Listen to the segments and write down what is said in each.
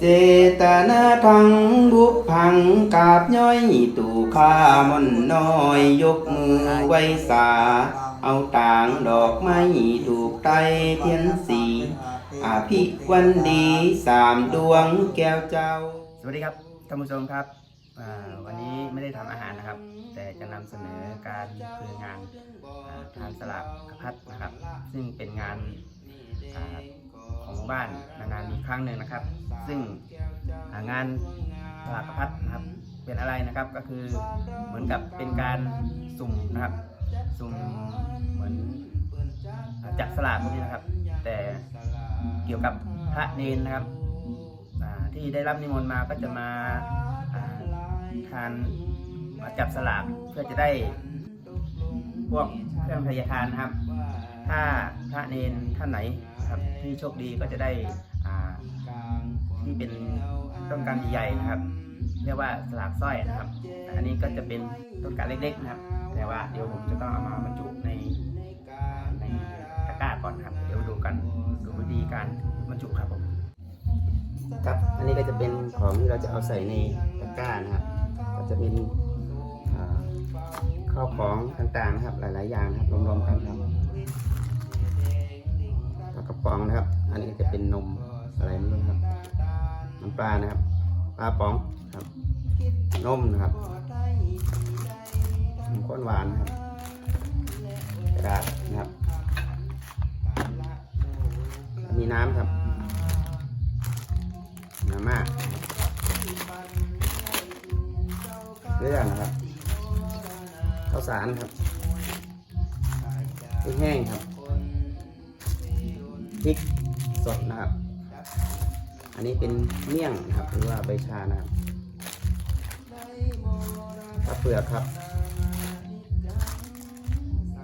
เจตนาทังบุพพังกาบย่อยตู่ข้ามอนน้อยยกมือไว้สา เอาต่างดอกไม้ถูกไตเทียนสีอาภิวันดีสามดวงแก้วเจ้า สวัสดีครับท่านผู้ชมครับวันนี้ไม่ได้ทำอาหารนะครับ แต่จะนำเสนอการคืองานทานสลากพัดนะครับ ซึ่งเป็นงาน หมู่บ้านนานๆมีครั้งหนึ่งนะครับ ซึ่งงานสลากกพัดนะครับเป็นอะไรนะครับก็คือเหมือนกับเป็นการสุ่มนะครับสุ่มเหมือนจับสลากพวกนี้นะครับ แต่เกี่ยวกับพระเนนนะครับที่ได้รับนิมนต์มาก็จะมาอ่าทานมาจับสลากเพื่อจะได้พวกเครื่องพยาทานนะครับ ถ้าพระเนนท่านไหน นะครับที่โชคดีก็จะได้ที่เป็นต้นกันใหญ่ๆนะครับ เรียกว่าสลากสร้อยนะครับ อันนี้ก็จะเป็นต้นกันเล็กๆนะครับ แต่ว่าเดี๋ยวผมจะต้องเอามาบรรจุในในตะกร้าก่อนครับ เดี๋ยวดูกันดูวิธีการบรรจุครับผมครับอันนี้ก็จะเป็นของที่เราจะเอาใส่ในตะกร้านะครับ ก็จะเป็นข้าวของต่างๆนะครับ หลายๆอย่างนะครับรวมๆกันครับ กระป๋องนะครับ อันนี้จะเป็นนมอะไรไม่รู้นครับน้ำปลานะครับปลาป๋องครับนมนะครับนมข้นหวานนะครับกระดาษนะครับ มีน้ำครับมาม่าเกลือนะครับข้าวสารครับพริกแห้งครับ พริกสดนะครับ อันนี้เป็นเมี่ยงนะครับหรือว่าใบชานะครับข้าวเปลือกครับ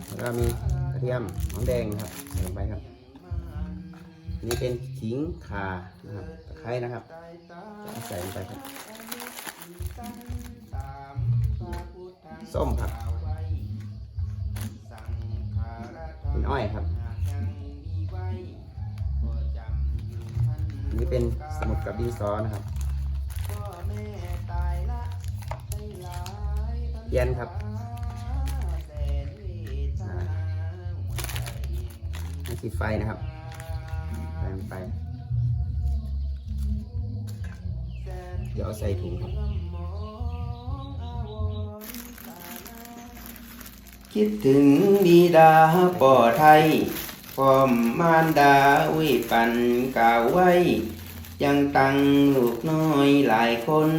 แล้วก็มีกระเทียมหอมแดงครับใส่ลงไปครับนี่เป็นขิงข่านะครับตะไคร้นะครับใส่ลงไปครับ ส้มครับเป็นอ้อยครับ นี่เป็นสมุดกับดินสอนะครับเทียนครับอ่าให้ติดไฟนะครับใส่ลงไป เดี๋ยวเอาใส่ถุงครับ คิดถึงบิดาป่อไทยพร้ อมมารดาวิปันกล่าวไว้ ยังตั้งลูกน้อยหลายคน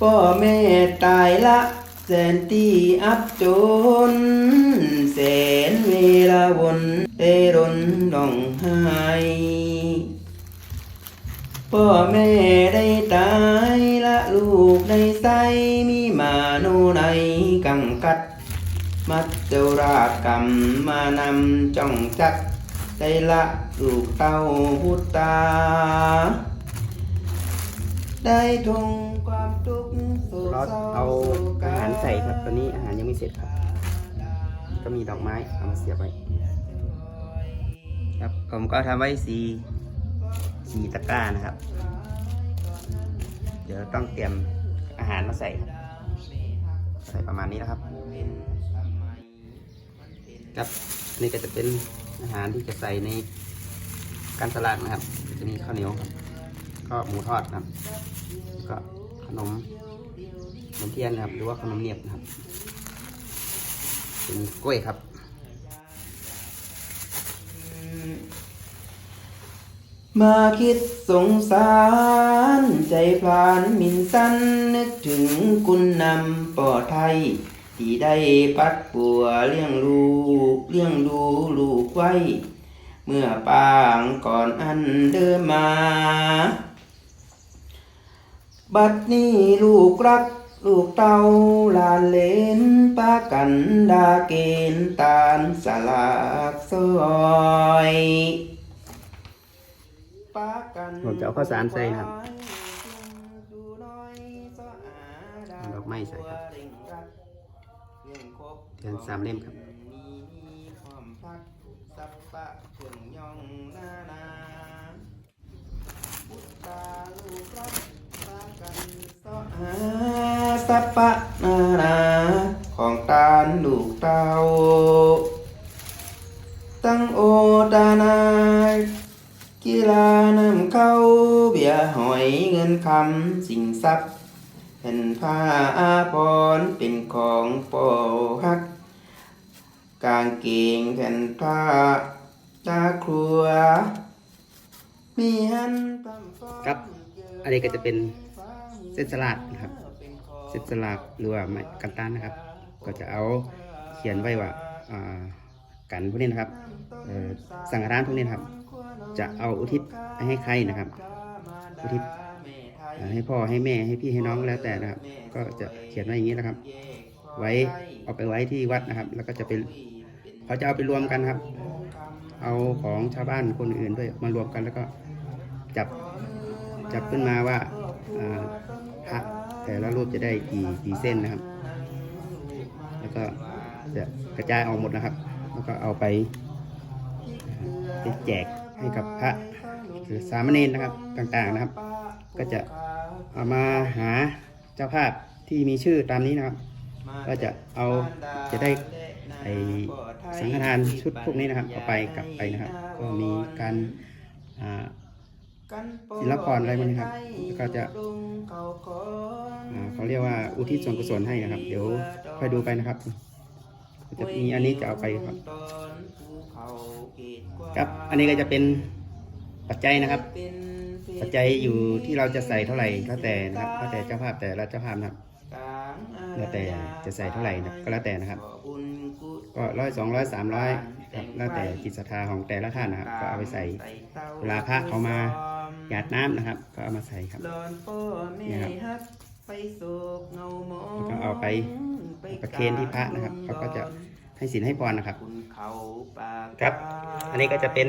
พ่อแม่ตายละแสนที่อับจนแสนเวลาวนเตรนดองไห้พ่อแม่ได้ตายละลูกได้ใสมีมาโนในกังกัดมั จจุรากรรมมานำจ้องจัดได้ละลูกเต้าพุตตา ได้ทงความทุกข์โศกรอเศร้าเอาอาหารใส่ครับตอนนี้อาหารยังไม่เสร็จครับ ก็มีดอกไม้เอามาเสียบไว้ครับผมก็ทำไว้สีสีตะกร้านะครับ เดี๋ยวต้องเตรียมอาหารมาใส่ ใส่ประมาณนี้นะครับ ครับนี่ก็จะเป็นอาหารที่จะใส่ในการสลัดนะครับ จะมีข้าวเหนียวครับ ก็หมูทอดครับ ก็ขนมขนมเทียนนะครับ หรือว่าขนมเนียบนะครับ เป็นกล้วยครับมาคิดสงสาร ใจพลานหมินสั้นนึกถึงคุณนำป่อไทย ที่ได้ปัดปัวเลี้ยงลูกเลี้ยงดูลูกไว้ เมื่อปางก่อนอันเดิมมา บัดนี้ลูกรักลูกเต้าหลานเลนปากันดาเกณฑ์ตาลสลากซอยปากันผมจะเอาข้าวสารใส่นะครับเอาดอกไม้ใส่ครับ เทียนสามเล่มครับมีความพัดสัพพะเครื่องย่องนานาพุทธสัปปะนานาของตาลลูกเตาตั้งโอตานากีฬานำเข้าเบียร์หอยเงินคำสิ่งทรัพย์ แผ่นผ้าอาภรณ์เป็นของปอฮัก กางเกงแผ่นผ้าตาครัว มีหันครับ อันนี้ก็จะเป็นเส้นสลัดนะครับ เส้นสลัดหรือว่าไม้กันต้านนะครับ ก็จะเอาเขียนไว้ว่าากันพวกนี้นะครับสังฆทานพวกนี้นะครับ จะเอาอุทิศให้ใครนะครับ อุทิศ ให้พ่อให้แม่ให้พี่ให้น้องแล้วแต่นะครับ ก็จะเขียนไว้อย่างนี้นะครับ ไว้เอาไปไว้ที่วัดนะครับ แล้วก็จะเป็นเขาจะเอาไปรวมกันครับ เอาของชาวบ้านคนอื่นด้วยมารวมกันแล้วก็จับจับขึ้นมาว่าพระแต่ละรูปจะได้กี่กี่เส้นนะครับ แล้วก็จะกระจายออกหมดนะครับ แล้วก็เอาไปไปแจกให้กับพระหรือสามเณรนะครับต่างๆนะครับ ก็จะ เอามาหาเจ้าภาพที่มีชื่อตามนี้นะครับ ก็จะเอาจะได้ไอสังฆทานชุดพวกนี้นะครับเอาไปกลับไปนะครับ ก็มีการอ่าศิลปากรอะไรพวกนี้ครับแล้วก็จะอ่าเขาเรียกว่าอุทิศส่วนกุศลให้นะครับ เดี๋ยวค่อยดูไปนะครับก็จะมีอันนี้จะเอาไปครับครับ อันนี้ก็จะเป็นปัจจัยนะครับ ปัจจัยอยู่ที่เราจะใส่เท่าไหร่แล้วแต่นะครับแล้วแต่เจ้าภาพแต่ละเจ้าภาพนะครับแล้วแต่จะใส่เท่าไหร่นะก็แล้วแต่นะครับ ก็ร้อยสองร้อยสามร้อยครับแล้วแต่จิตศรัทธาของแต่ละท่านนะครับ ก็เอาไปใส่เวลาพระเขามาหยาดน้ำนะครับ ก็เอามาใส่ครับเนี่ยครับแล้วก็เอาไปประเคนที่พระนะครับเขาก็จะให้ศีลให้พรนะครับ ครับ อันนี้ก็จะเป็น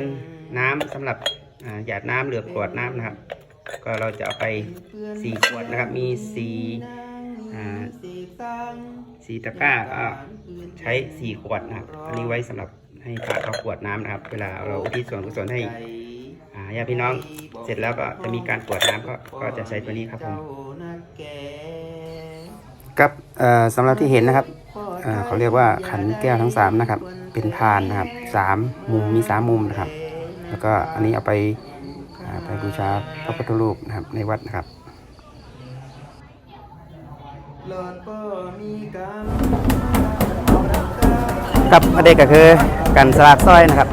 น้ำสำหรับอ่า หยาดน้ำเหลือกรวดน้ำนะครับ ก็เราจะเอาไปสี่ขวดนะครับ มีสี่อ่าสี่ตะกร้าก็ใช้สี่ขวดนะครับ อันนี้ไว้สำหรับให้พระเขาขวดน้ำนะครับ เวลาเราอุทิศส่วนกุศลให้อ่าญาติพี่น้องเสร็จแล้วก็จะมีการกรวดน้ำก็ก็จะใช้ตัวนี้ครับผมครับสำหรับที่เห็นนะครับเอ่อเขาเรียกว่าขันแก้วทั้งสามนะครับ เป็นพานนะครับสามมุมมีสามมุมนะครับ แล้วก็อันนี้เอาไปไปบูชาพระพุทธรูปนะครับในวัดนะครับกับอันนี้ก็คือกันสลากสร้อยนะครับ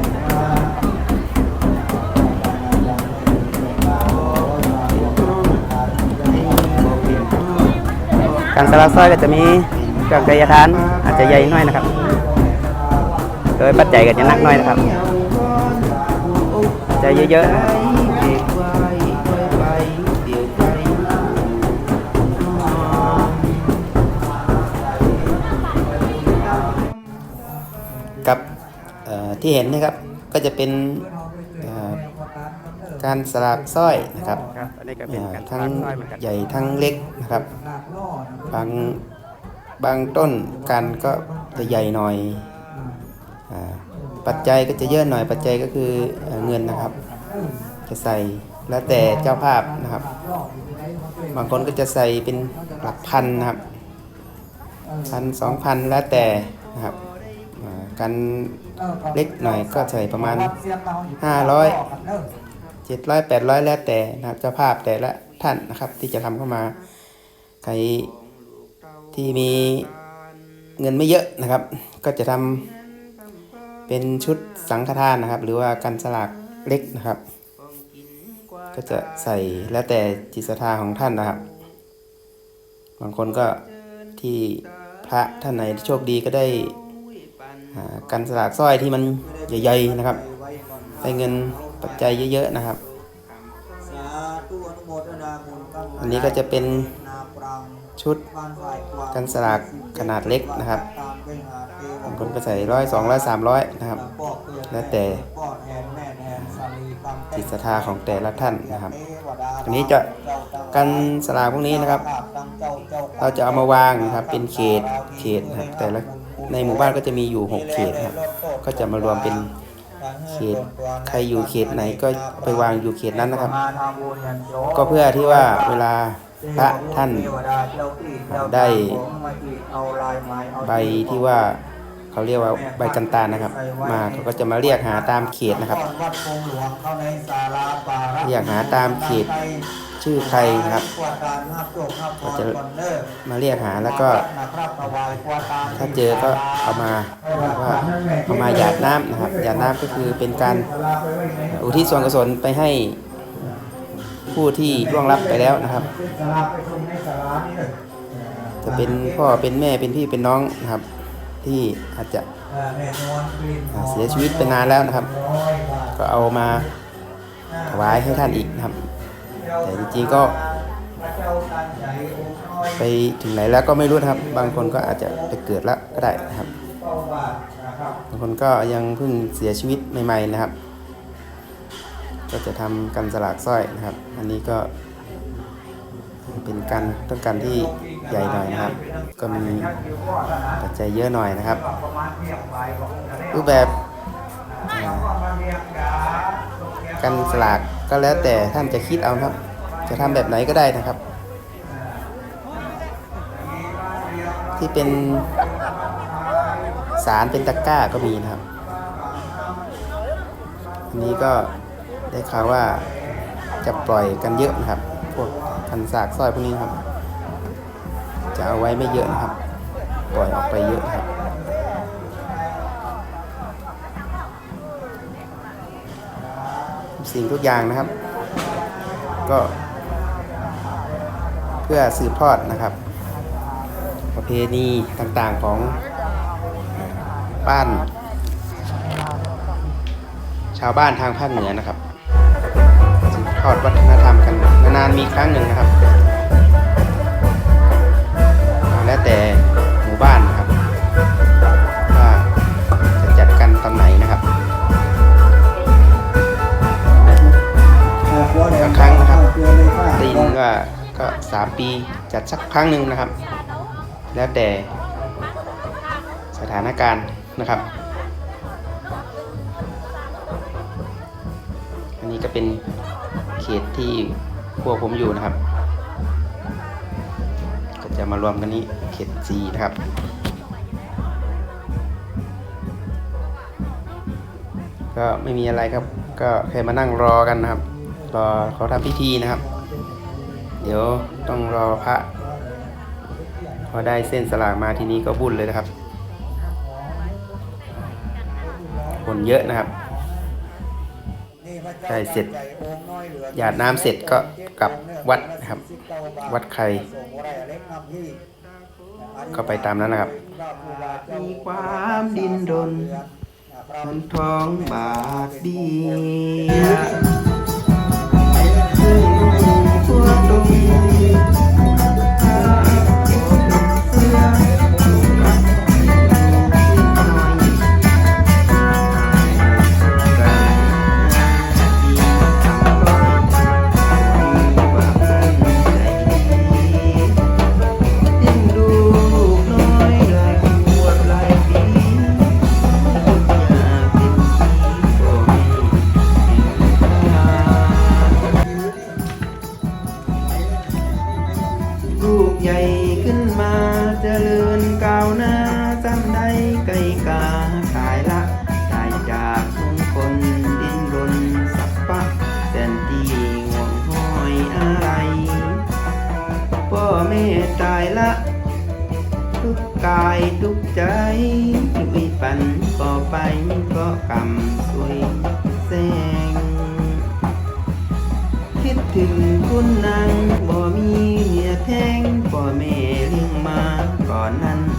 การสลักสร้อยก็จะมีเครื่องกายทานอาจจะใหญ่น่อยนะครับ โดยปัจจัยก็จะนักน่อยนะครับ จะเยอะๆนะครับกับเอ่อที่เห็นนะครับก็จะเป็นเอ่อการสลักสร้อยนะครับครับอันนี้ก็เป็นอ่าการทั้งสลักสร้อยเหมือนกันใหญ่ทั้งเล็กนะครับ บางบางต้นกันก็จะใหญ่หน่อยอา ปัจจัยก็จะเยอะหน่อยปัจจัยก็คือเงินนะครับ จะใส่แล้วแต่เจ้าภาพนะครับ บางคนก็จะใส่เป็นหลักพันนะครับพันสองพันแล้วแต่นะครับอ่ากันเล็กหน่อยก็ใส่ประมาณ 500เจ็ดร้อยแปดร้อยแล้วแต่นะครับเจ้าภาพแต่ละท่านนะครับ ที่จะทำเข้ามาใครที่มีเงินไม่เยอะนะครับ ก็จะทำ เป็นชุดสังฆทานนะครับ หรือว่ากันสลากเล็กนะครับ ก็จะใส่แล้วแต่จิตศรัทธาของท่านนะครับ บางคนก็ที่พระท่านไหนโชคดีก็ได้กันสลากสร้อยที่มันใหญ่ๆนะครับได้เงินปัจจัยเยอะๆนะครับ อันนี้ก็จะเป็น ชุดกันสลากขนาดเล็กนะครับบางคนก็ใส่ร้อยสองร้อยสามร้อยนะครับ แล้วแต่จิตศรัทธาของแต่ละท่านนะครับทวดาอันนี้จะกันสลากพวกนี้นะครับ เราจะเอามาวางนะครับเป็นเขตเขตนะครับแต่ละในหมู่บ้านก็จะมีอยู่ 6 เขตครับ ก็จะมารวมเป็นเขต ใครอยู่เขตไหนก็ไปวางอยู่เขตนั้นนะครับ ก็เพื่อที่ว่าเวลา พระท่านได้ใบที่ว่าเขาเรียกว่าใบกันตานะครับ มาเขาก็จะมาเรียกหาตามเขตนะครับเรียกหาตามเขตชื่อใครนะครับก็จะมาเรียกหาแล้วก็ถ้าเจอก็เอามาว่าเอามาหยาดน้ำนะครับหยาดน้ำก็คือเป็นการอุทิศส่วนกุศลไปให้ ผู้ที่ล่วงลับไปแล้วนะครับ จะเป็นพ่อเป็นแม่เป็นพี่เป็นน้องนะครับ ที่อาจจะเสียชีวิตไปนานแล้วนะครับ ก็เอามาถวายให้ท่านอีกนะครับ แต่จริงๆก็ไปถึงไหนแล้วก็ไม่รู้นะครับ บางคนก็อาจจะไปเกิดแล้วก็ได้นะครับ บางคนก็ยังเพิ่งเสียชีวิตใหม่ ๆนะครับ ก็จะทำกันสลากสร้อยนะครับ อันนี้ก็เป็นการต้องการที่ใหญ่หน่อยนะครับ ก็มีปัจจัยเยอะหน่อยนะครับ รูปแบบกันสลากก็แล้วแต่ท่านจะคิดเอาครับ จะทำแบบไหนก็ได้นะครับ ที่เป็นสารเป็นตะกร้าก็มีนะครับ อันนี้ก็ ได้ข่าวว่าจะปล่อยกันเยอะนะครับ พวกคันสากสร้อยพวกนี้นครับ จะเอาไว้ไม่เยอะนะครับ ปล่อยออกไปเยอะครับสิ่งทุกอย่างนะครับ ก็ เพื่อสืบทอดนะครับ ประเพณีต่างๆของบ้าน ชาวบ้านทางภาคเหนือนะครับ อดวัฒนธรรมกันนานๆมีครั้งหนึ่งนะครับ แล้วแต่หมู่บ้านนะครับว่าจะจัดกันตอนไหนนะครับบางครั้งนะครับได้ยินว่าก็สามปีจัดสักครั้งหนึ่งนะครับ แล้วแต่สถานการณ์นะครับอันนี้ก็เป็น เขตที่พวกผมอยู่นะครับ ก็จะมารวมกันนี้เขตสีนะครับก็ไม่มีอะไรครับ ก็แค่มานั่งรอกันนะครับ รอเขาทำพิธีนะครับ เดี๋ยวต้องรอพระพอได้เส้นสลากมาทีนี้ก็บุญเลยนะครับ คนเยอะนะครับ ได้เสร็จหยาดน้ำเสร็จก็กลับวัดนะครับ วัดใคร ก็ไปตามนั้นนะครับ มีความดินรนมันท้องบาดดี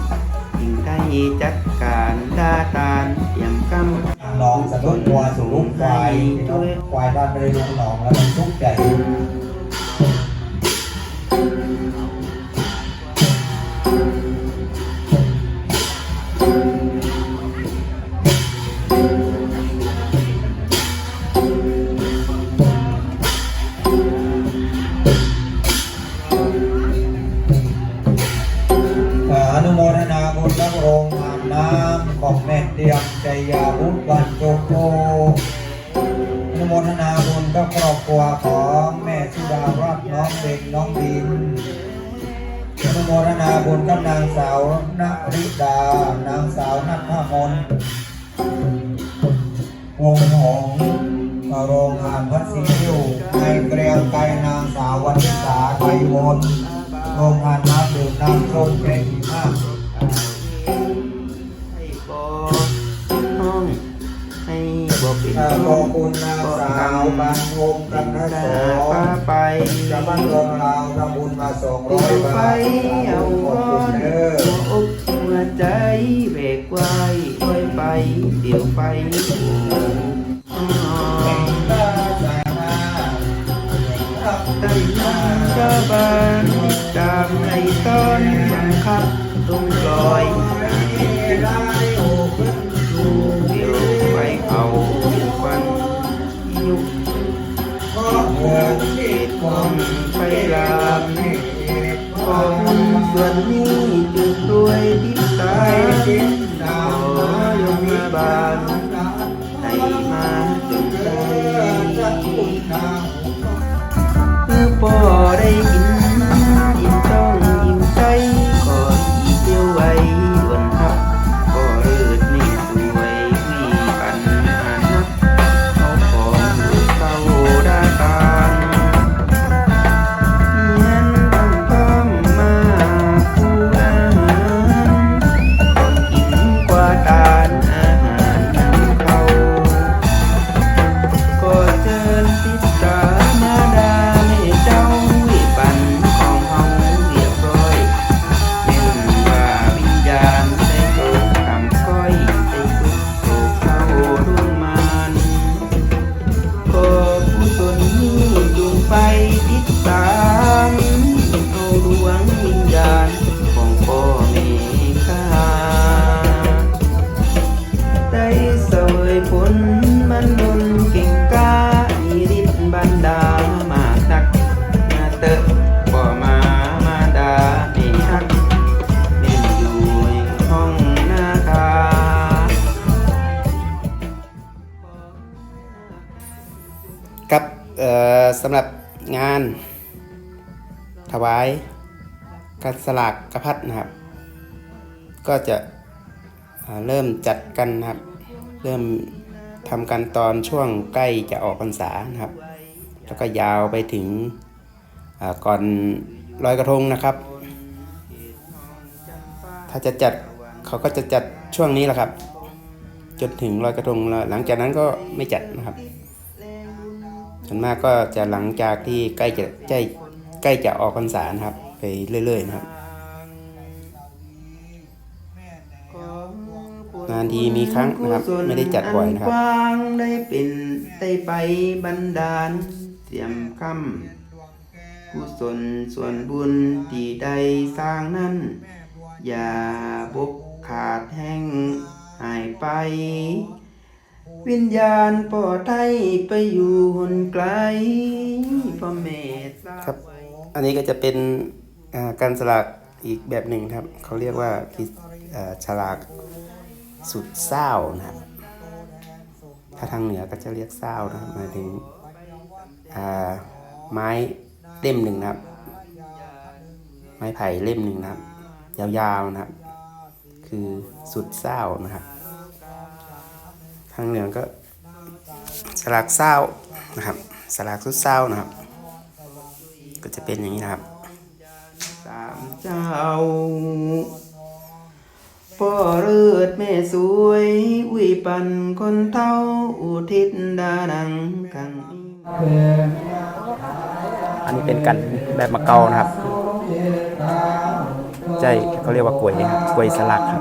ก่อนนั้นยิ่งได้จัดการดาตานเตรียมกำหนองสะดุ้งวัวสะดุ้งควายควายบ้านไม่ได้ลงหนองแล้วมันทุกข์ใจ องดินอนุโมทนาบุญกับนางสาวนาริดา นางสาวนัทธมนวงหงส์โรงงานพัดสิวในเกรียงไกนางสาววันิสาไทยวนโรงงานน้ำดื่มน้ำส้มเกรงดีมาก บอกเป็นขอคุณนางสาวบางโฮมกันนะสป้องไปจะบ้านรืองราทำบุญมาสองร้อยบาทเอาขอบก้อนหัวอกหัวใจเบกไว้ไว้ไปเดี๋ยวไฟอ๋อตาสานาทับตั้งน้ำกระบาน มไฟลามของส่วนนี้จุดด้วยทิศตาขอยมมาบานให้มาจงใจเมื่อพอได้กิน สลากกระพัดนะครับ ก็จะเริ่มจัดกันนะครับ เริ่มทำกันตอนช่วงใกล้จะออกพรรษานะครับ แล้วก็ยาวไปถึงก่อนลอยกระทงนะครับ ถ้าจะจัดเขาก็จะจัดช่วงนี้แหละครับ จนถึงลอยกระทงแล้วหลังจากนั้นก็ไม่จัดนะครับส่วนมากก็จะหลังจากที่ใกล้จะใกล้ใกล้จะออกพรรษานะครับ ไปเรื่อยๆนะครับ นานทีมีครั้งนะครับ ไม่ได้จัดบ่อยนะครับกว้างได้เป็นได้ไปบันดาลเสียมคำกุศลส่วนบุญที่ได้สร้างนั้น อย่าบกขาดแห้งหายไป วิญญาณปอดไทยไปอยู่หนไกลพระเมตตาครับ อันนี้ก็จะเป็นอ่าการสลากอีกแบบหนึ่งครับ เขาเรียกว่าพิอ่าฉลาก สุดเศร้านะครับถ้าทางเหนือก็จะเรียกเศร้านะครับหมายถึงอ่าไม้เล่มหนึ่งนะครับ ไม้ไผ่เล่มหนึ่งนะครับ ยาวๆนะครับ คือสุดเศร้านะครับ ทางเหนือก็สลากเศร้านะครับสลากสุดเศร้านะครับ ก็จะเป็นอย่างนี้นะครับสามเจ้า พ่อเลือดแม่สวยอุยปันคนเท่าอุทิศดานังกังอันนี้เป็นกันแบบมะเกานะครับใช่เขาเรียกว่ากล้วยครับกล้วยสลักครับ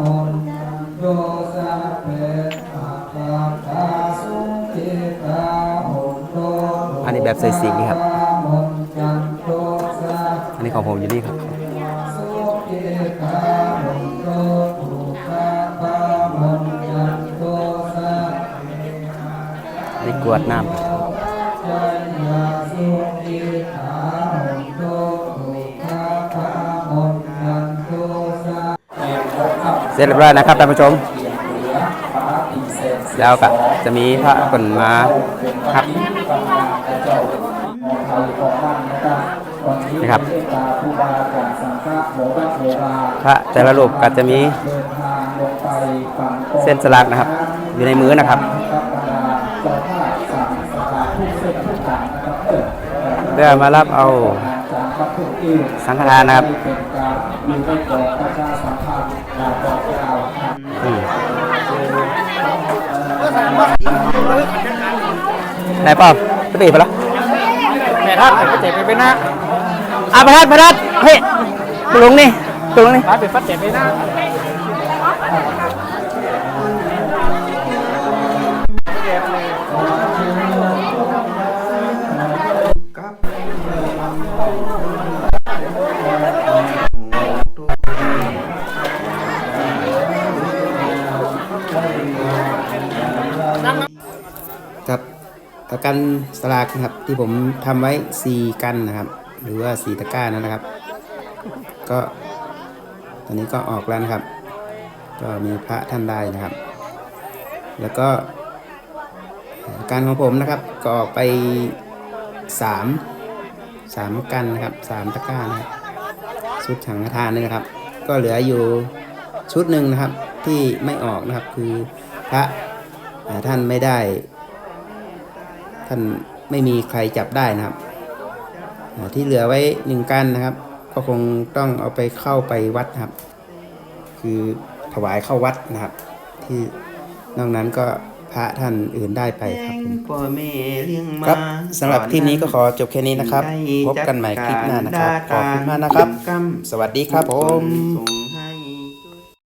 อันนี้แบบใส่สีครับ อันนี้ของผมอยู่นี่ครับ กวดน้ำเสร็จเรียบร้อยนะครับท่านผู้ชมแล้วก็จะมีพระคนมาครับนนะครับนะครับพระแต่ละรูปก็จะมีเส้นสลักนะครับ อยู่ในมือนะครับ เพื่อมารับเอาสังฆทานนะครับอืมไหนป้อมไปตีไปแล้วแม่ท่านก็เจ็บไปเป็นหน้าอาประทัดประทัดเฮ้ยตุลงนี่ตุลงนี่ร้านเป็นฟัดเจ็บไปหน้า กันสลากนะครับ ที่ผมทำไว้4กันนะครับ หรือว่า4ตะกร้านั่นนะครับ ก็ตอนนี้ก็ออกแล้วนะครับ ก็มีพระท่านได้นะครับ แล้วก็การของผมนะครับก็ออกไป3 3กันนะครับ3ตะกร้านะครับชุดถังทานนี่นะครับ ก็เหลืออยู่ชุดหนึ่งนะครับที่ไม่ออกนะครับคือพระท่านไม่ได้ ท่านไม่มีใครจับได้นะครับอ่าที่เหลือไว้หนึ่งกันนะครับ ก็คงต้องเอาไปเข้าไปวัดนะครับ คือถวายเข้าวัดนะครับ ที่นอกนั้นก็พระท่านอื่นได้ไปครับผมครับสำหรับคลิปนี้ก็ขอจบแค่นี้นะครับ พบกันใหม่คลิปหน้านะครับ ขอบคุณมากนะครับ สวัสดีครับผม